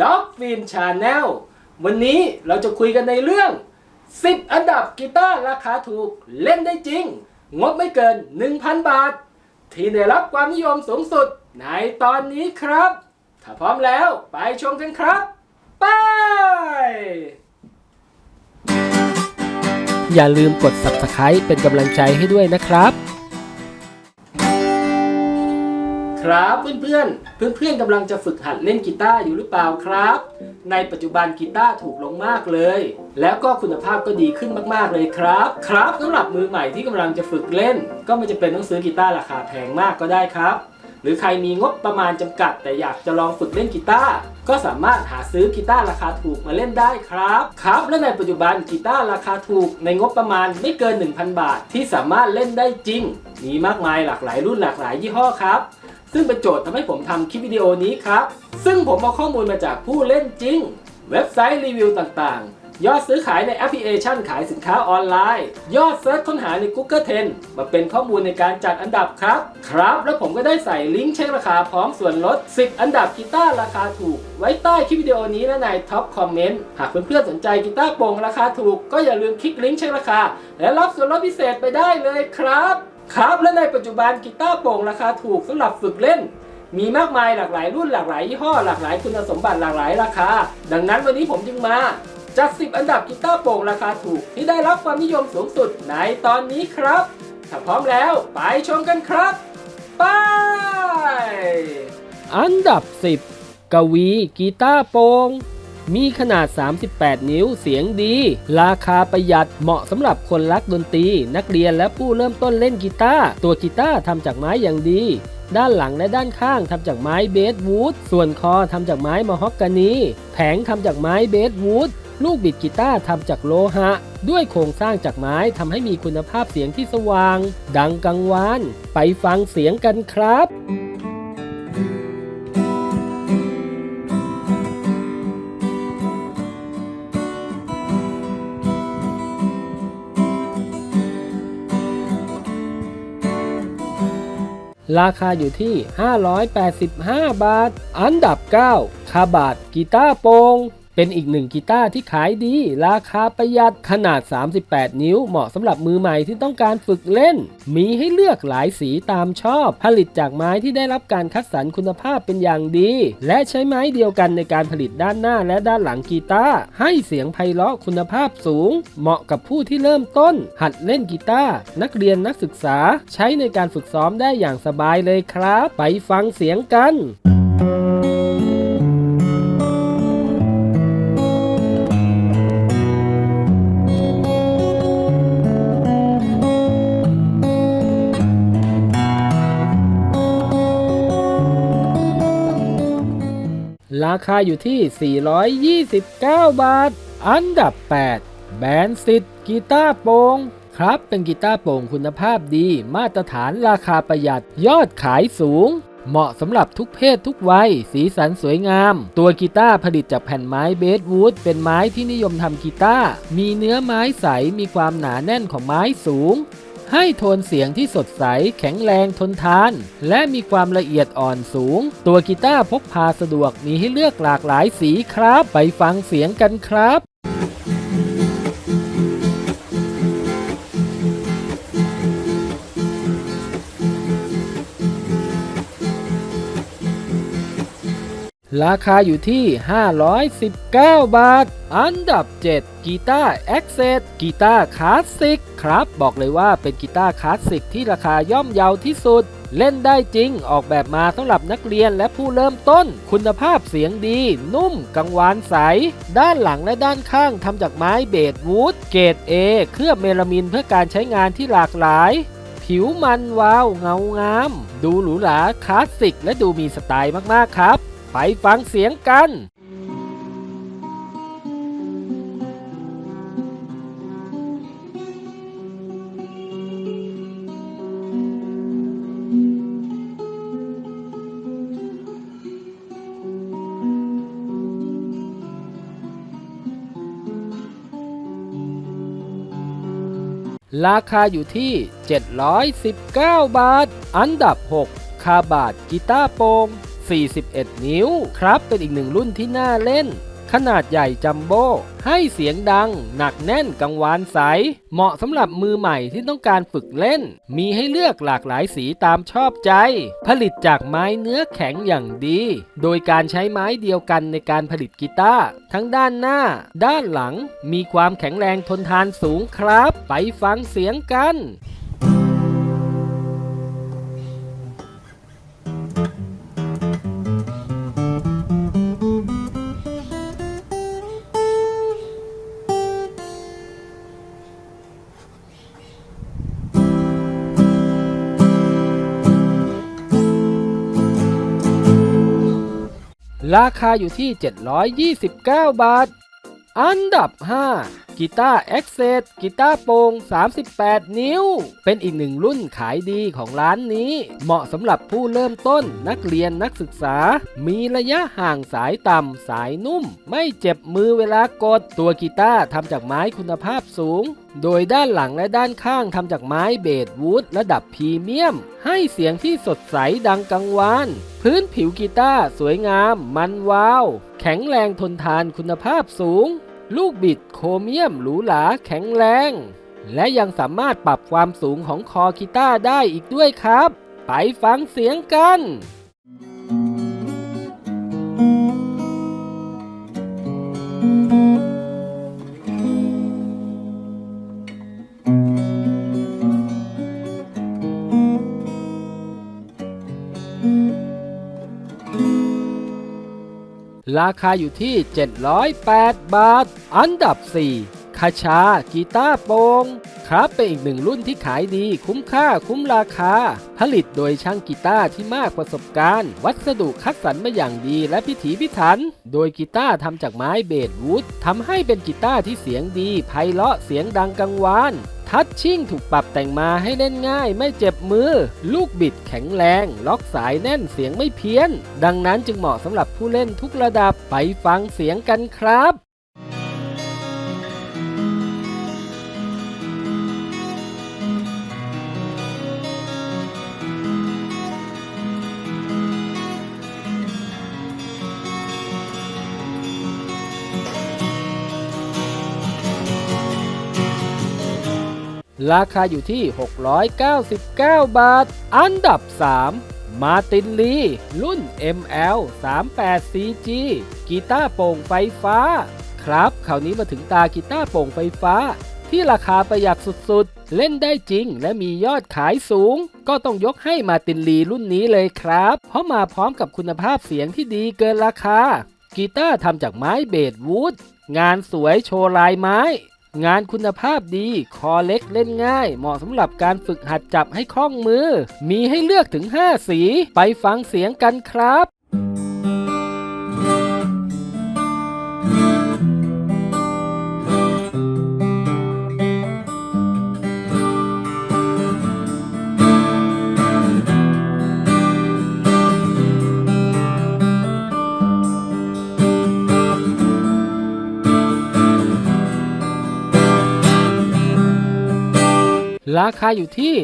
Dog Fin Channel วันนี้เราจะคุยกันในเรื่อง 10 อันดับกีตาร์ราคาถูกเล่นได้จริง งบไม่เกิน 1,000 บาท ที่ได้รับความนิยมสูงสุดในตอนนี้ครับ ถ้าพร้อมแล้วไปชมกันครับ ไป อย่าลืมกด subscribe เป็นกำลังใจให้ด้วยนะครับ ครับเพื่อนๆเพื่อนๆกำลังจะฝึกหัดเล่นกีตาร์อยู่หรือเปล่าครับ ในปัจจุบันกีตาร์ถูกลงมากเลย แล้วก็คุณภาพก็ดีขึ้นมากๆเลยครับ ครับสำหรับมือใหม่ที่กำลังจะฝึกเล่น ก็ไม่จำเป็นต้องซื้อกีตาร์ราคาแพงมากก็ได้ครับ หรือใครมีงบประมาณจำกัด แต่อยากจะลองฝึกเล่นกีตาร์ก็สามารถหาซื้อกีตาร์ราคาถูกมาเล่นได้ครับ ครับ และในปัจจุบันกีตาร์ราคาถูกในงบประมาณไม่เกิน 1,000 บาทที่สามารถเล่นได้จริง มีมากมายหลากหลายรุ่นหลากหลายยี่ห้อครับ ซึ่งเป็นโจทย์ทำให้ผมทำคลิปวิดีโอนี้ครับ ซึ่งผมเอาข้อมูลมาจากผู้เล่นจริง เว็บไซต์รีวิวต่างๆ ยอดซื้อขายในแอปพลิเคชันขายสินค้าออนไลน์ ยอดเซิร์ชค้นหาใน Google Trend มาเป็นข้อมูลในการจัดอันดับครับ ครับ แล้วผมก็ได้ใส่ลิงก์เช็คราคาพร้อมส่วนลด 10 อันดับกีตาร์ราคาถูก ไว้ใต้คลิปวิดีโอนี้และในท็อปคอมเมนต์หากเพื่อนๆสนใจกีตาร์โปร่งราคาถูก ก็อย่าลืมคลิกลิงก์เช็คราคา และรับส่วนลดพิเศษไปได้เลยครับ ครับและในปัจจุบันกีตาร์โปร่งราคาถูกสำหรับฝึกเล่น มีมากมายหลากหลายรุ่นหลากหลายยี่ห้อหลากหลายคุณสมบัติหลากหลายราคา ดังนั้นวันนี้ผมจึงมาจัด 10 อันดับกีตาร์โปร่งราคาถูกที่ได้รับความนิยมสูงสุดในตอนนี้ครับ ถ้าพร้อมแล้วไปชมกันครับไปอันดับ 10 กวีกีตาร์โปร่ง มีขนาด 38 นิ้วเสียงดี ราคาประหยัดเหมาะสำหรับคนรักดนตรี นักเรียนและผู้เริ่มต้นเล่นกีตาร์ตัวกีตาร์ทำจากไม้อย่างดีด้านหลังและด้านข้างทำจากไม้เบสวูด ส่วนคอทำจากไม้มะฮอกกานี แผงทำจากไม้เบสวูด ลูกบิดกีตาร์ทำจากโลหะ ด้วยโครงสร้างจากไม้ทำให้มีคุณภาพเสียงที่สว่าง ดังกังวาน ไปฟังเสียงกันครับ ราคาอยู่ที่ 585 บาท อันดับ 9 คาบาดกีตาร์โปง่ง เป็นอีกหนึ่งกีตาร์ที่ขายดี ราคาประหยัดขนาด 38 นิ้ว เหมาะสำหรับมือใหม่ที่ต้องการฝึกเล่น มีให้เลือกหลายสีตามชอบ ผลิตจากไม้ที่ได้รับการคัดสรรคุณภาพเป็นอย่างดี และใช้ไม้เดียวกันในการผลิตด้านหน้าและด้านหลังกีตาร์ให้เสียงไพเราะคุณภาพสูง เหมาะกับผู้ที่เริ่มต้น หัดเล่นกีตาร์นักเรียนนักศึกษา ใช้ในการฝึกซ้อมได้อย่างสบายเลยครับ ไปฟังเสียงกัน ราคาอยู่ที่ 429 บาท อันดับ 8 แบนด์สิทธิ์กีตาร์โปร่งครับ เป็นกีตาร์โปร่งคุณภาพดี มาตรฐานราคาประหยัด ยอดขายสูง เหมาะสำหรับทุกเพศทุกวัย สีสันสวยงาม ตัวกีตาร์ผลิตจากแผ่นไม้เบสวูด เป็นไม้ที่นิยมทำกีตาร์ มีเนื้อไม้ใส มีความหนาแน่นของไม้สูง ให้โทนเสียงที่สดใส แข็งแรงทนทาน และมีความละเอียดอ่อนสูง ตัวกีตาร์พกพาสะดวกมีให้เลือกหลากหลายสีครับ ไปฟังเสียงกันครับ ราคาอยู่ที่ 519 บาท อันดับ 7 กีตาร์ a c c e s กีตาร์คลาสสิกครับ บอกเลยว่าเป็นกีตาร์คลาสสิกที่ราคาย่อมเยาที่สุด เล่นได้จริงออกแบบมาสำหรับนักเรียนและผู้เริ่มต้น คุณภาพเสียงดี นุ่มกังวานใส ด้านหลังและด้านข้างทำจากไม้เบสวูดเกรด A เคลือบเมลามินเพื่อการใช้งานที่หลากหลายผิวมันวาวเงางาม ดูหรูหราคลาสสิกและดูมีสไตล์มาก ๆ ครับ ไปฟังเสียงกันราคาอยู่ที่ 719 บาท อันดับ 6 คาบาดกีตาร์โปร่ง 41 นิ้ว ครับเป็นอีกหนึ่งรุ่นที่น่าเล่น ขนาดใหญ่จัมโบ้ให้เสียงดัง หนักแน่นกังวานใส เหมาะสำหรับมือใหม่ที่ต้องการฝึกเล่น มีให้เลือกหลากหลายสีตามชอบใจ ผลิตจากไม้เนื้อแข็งอย่างดี โดยการใช้ไม้เดียวกันในการผลิตกีตาร์ทั้งด้านหน้า ด้านหลัง มีความแข็งแรงทนทานสูงครับ ไปฟังเสียงกัน ราคาอยู่ที่ 729 บาท อันดับ 5 กีตาร์เอ็กเซตกีตาร์โปร่ง38 นิ้ว เป็นอีกหนึ่งรุ่นขายดีของร้านนี้ เหมาะสำหรับผู้เริ่มต้นนักเรียนนักศึกษา มีระยะห่างสายต่ำสายนุ่ม ไม่เจ็บมือเวลากดตัวกีตาร์ทำจากไม้คุณภาพสูง โดยด้านหลังและด้านข้างทำจากไม้เบสวูดระดับพรีเมียม ให้เสียงที่สดใสดังกังวานพื้นผิวกีตาร์สวยงามมันวาว แข็งแรงทนทานคุณภาพสูง ลูกบิดโครเมียมหรูหราแข็งแรง และยังสามารถปรับความสูงของคอกีตาร์ได้อีกด้วยครับ ไปฟังเสียงกัน ราคาอยู่ที่ 708 บาท อันดับ 4 คาชากีตาร์โปร่งครับเป็นอีกหนึ่งรุ่นที่ขายดีคุ้มค่าคุ้มราคา ผลิตโดยช่างกีตาร์ที่มากประสบการณ์ วัสดุคัดสรรมาอย่างดีและพิถีพิถัน โดยกีตาร์ทำจากไม้เบสวูดทำให้เป็นกีตาร์ที่เสียงดีไพเราะเสียงดังกังวาน ทัชชิ่งถูกปรับแต่งมาให้เล่นง่าย ไม่เจ็บมือ ลูกบิดแข็งแรง ล็อกสายแน่นเสียงไม่เพี้ยน ดังนั้นจึงเหมาะสำหรับผู้เล่นทุกระดับไปฟังเสียงกันครับ ราคาอยู่ที่ 699 บาท อันดับ 3 มาตินลี รุ่น ML 38 CG กีตาร์โปร่งไฟฟ้า ครับคราวนี้มาถึงตากีตาร์โปร่งไฟฟ้า ที่ราคาประหยัดสุดๆ เล่นได้จริงและมียอดขายสูง ก็ต้องยกให้มาตินลีรุ่นนี้เลยครับ เพราะมาพร้อมกับคุณภาพเสียงที่ดีเกินราคา กีตาร์ทำจากไม้เบสวูดงานสวยโชว์ลายไม้ งานคุณภาพดี คอเล็กเล่นง่าย เหมาะสำหรับการฝึกหัดจับให้คล่องมือ มีให้เลือกถึง 5 สี ไปฟังเสียงกันครับ ราคาอยู่ที่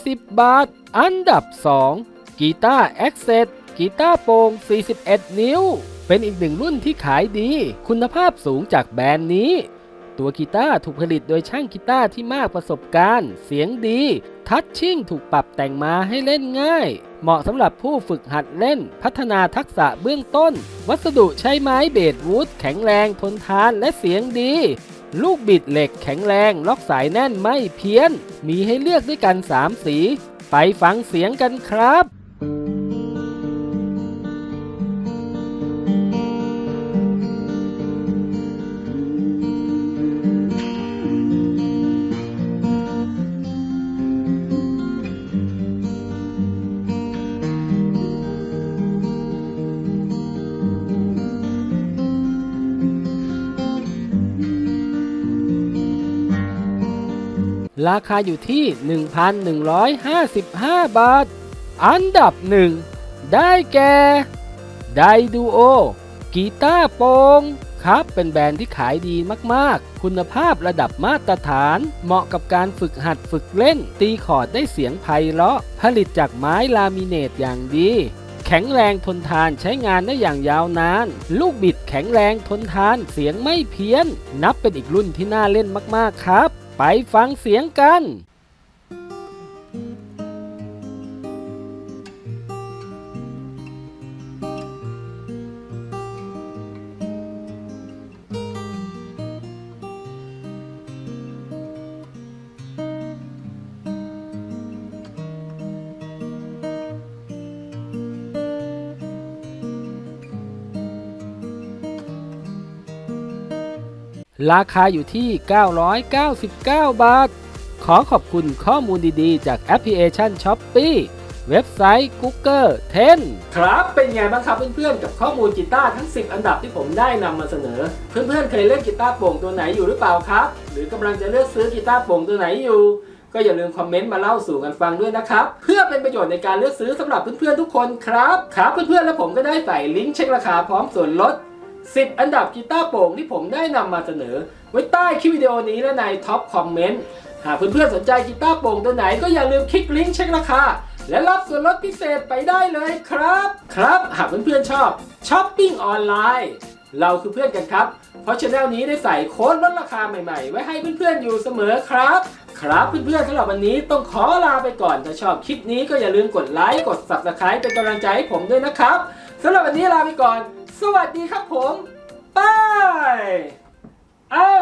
1,220 บาท อันดับ 2 กีตาร์เอ็กเซตกีตาร์โปร่ง41 นิ้ว เป็นอีกหนึ่งรุ่นที่ขายดี คุณภาพสูงจากแบรนด์นี้ ตัวกีตาร์ถูกผลิตโดยช่างกีตาร์ที่มากประสบการณ์ เสียงดี ทัชชิ่งถูกปรับแต่งมาให้เล่นง่าย เหมาะสำหรับผู้ฝึกหัดเล่น พัฒนาทักษะเบื้องต้น วัสดุใช้ไม้เบสวูดแข็งแรงทนทานและเสียงดี ลูกบิดเหล็กแข็งแรง ล็อกสายแน่นไม่เพี้ยน มีให้เลือกด้วยกัน 3 สี ไปฟังเสียงกันครับ ราคาอยู่ที่ 1,155 บาท อันดับหนึ่งได้แก่ไดดูโอกีตาร์โปร่งครับเป็นแบรนด์ที่ขายดีมากๆ คุณภาพระดับมาตรฐาน เหมาะกับการฝึกหัดฝึกเล่น ตีคอร์ดได้เสียงไพเราะ ผลิตจากไม้ลามิเนตอย่างดี แข็งแรงทนทานใช้งานได้อย่างยาวนาน ลูกบิดแข็งแรงทนทานเสียงไม่เพี้ยน นับเป็นอีกรุ่นที่น่าเล่นมากๆครับ ไปฟังเสียงกัน ราคาอยู่ที่ 999 บาท ขอขอบคุณข้อมูลดีๆ จากแอปพลิเคชัน s h o p e e เว็บไซต์ Google 10 ครับ เป็นไงบ้างครับเพื่อนๆ กับข้อมูลกีตาร์ทั้ง 10 อันดับที่ผมได้นำมาเสนอ เพื่อนๆ เคยเล่นกีตาร์โปร่งตัวไหนอยู่หรือเปล่าครับ หรือกำลังจะเลือกซื้อกีตาร์โปร่งตัวไหนอยู่ ก็อย่าลืมคอมเมนต์มาเล่าสู่กันฟังด้วยนะครับ เพื่อเป็นประโยชน์ในการเลือกซื้อสำหรับเพื่อนๆ ทุกคนครับ ครับเพื่อนๆ และผมก็ได้ใส่ลิงก์เช็คราคาพร้อมส่วนลด 10 อันดับกีตาร์โปร่งที่ผมได้นำมาเสนอ ไว้ใต้คลิปวิดีโอนี้และในท็อปคอมเมนต์ หากเพื่อนๆสนใจกีตาร์โปร่งตัวไหนก็อย่าลืมคลิกลิงก์เช็คราคา และรับส่วนลดพิเศษไปได้เลยครับ ครับ หากเพื่อนๆชอบช้อปปิ้งออนไลน์ เราคือเพื่อนกันครับ เพราะช anel นี้ได้ใส่โค้ดลดราคาใหม่ๆ ไว้ให้เพื่อนๆอยู่เสมอครับ ครับเพื่อนๆสำหรับวันนี้ต้องขอลาไปก่อนถ้าชอบคลิปนี้ก็อย่าลืมกดไลค์กด subscribe เป็นกำลังใจให้ผมด้วยนะครับสำหรับวันนี้ลาไปก่อน สวัสดีครับผม ไป เอ้า